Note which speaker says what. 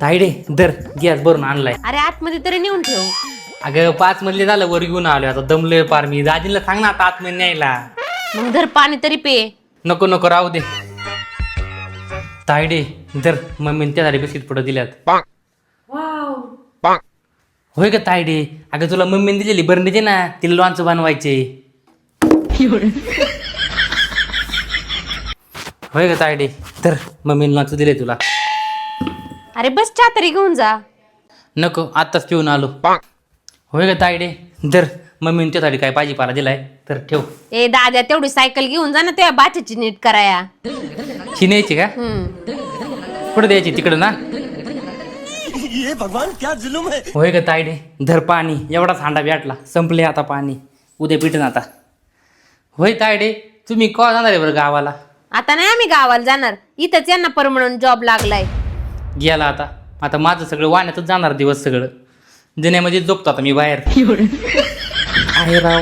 Speaker 1: तायडे दर गॅस भरून आणलाय.
Speaker 2: अरे आतमध्ये तरी नेऊन ठेव.
Speaker 1: अगं पाच मधले झालं वर घेऊन आलोय. आता दमलोय पार मी. दाजीला सांग ना आता आतमध्ये न्यायला.
Speaker 2: मग धर पाणी तरी पे.
Speaker 1: नको नको राहू दे. तायडे दर मम्मीने त्यासाठी बिस्किट पुढे दिल्यात. होय का तायडे अगं तुला मम्मीने दिलेली बरं दे ना? तिला लोणचं बनवायचे होय का तायडे तर मम्मीने लोणचं दिले तुला.
Speaker 2: अरे बस चहा तरी घेऊन जा.
Speaker 1: नको आत्ताच पिऊन आलो. होय का तायडे दर मम्मीने त्यासाठी काय भाजीपाला दिलाय तर ठेव.
Speaker 2: ए दाद्या तेवढी सायकल घेऊन जा ना तुझ्या बाच्याची नीट कराया.
Speaker 1: ही न्यायची का?
Speaker 2: हम्म.
Speaker 1: कुठे द्यायची तिकडं ना?
Speaker 3: ये भगवान क्या जुलुम है?
Speaker 1: होय ग तायडे धर पाणी एवढाच हांडा भेटला संपले आता पाणी. उद्या पिटन आता. होय तायडे तुम्ही कवा जाणार आहे बरं गावाला?
Speaker 2: आता नाही आम्ही गावाला जाणार इथंच यांना परमनंट जॉब लागलाय.
Speaker 1: गेला आता. आता माझं सगळं वाण्यातच जाणार दिवस सगळं. जिन्यामध्ये झोपतो आता मी बाहेर. आहे राव.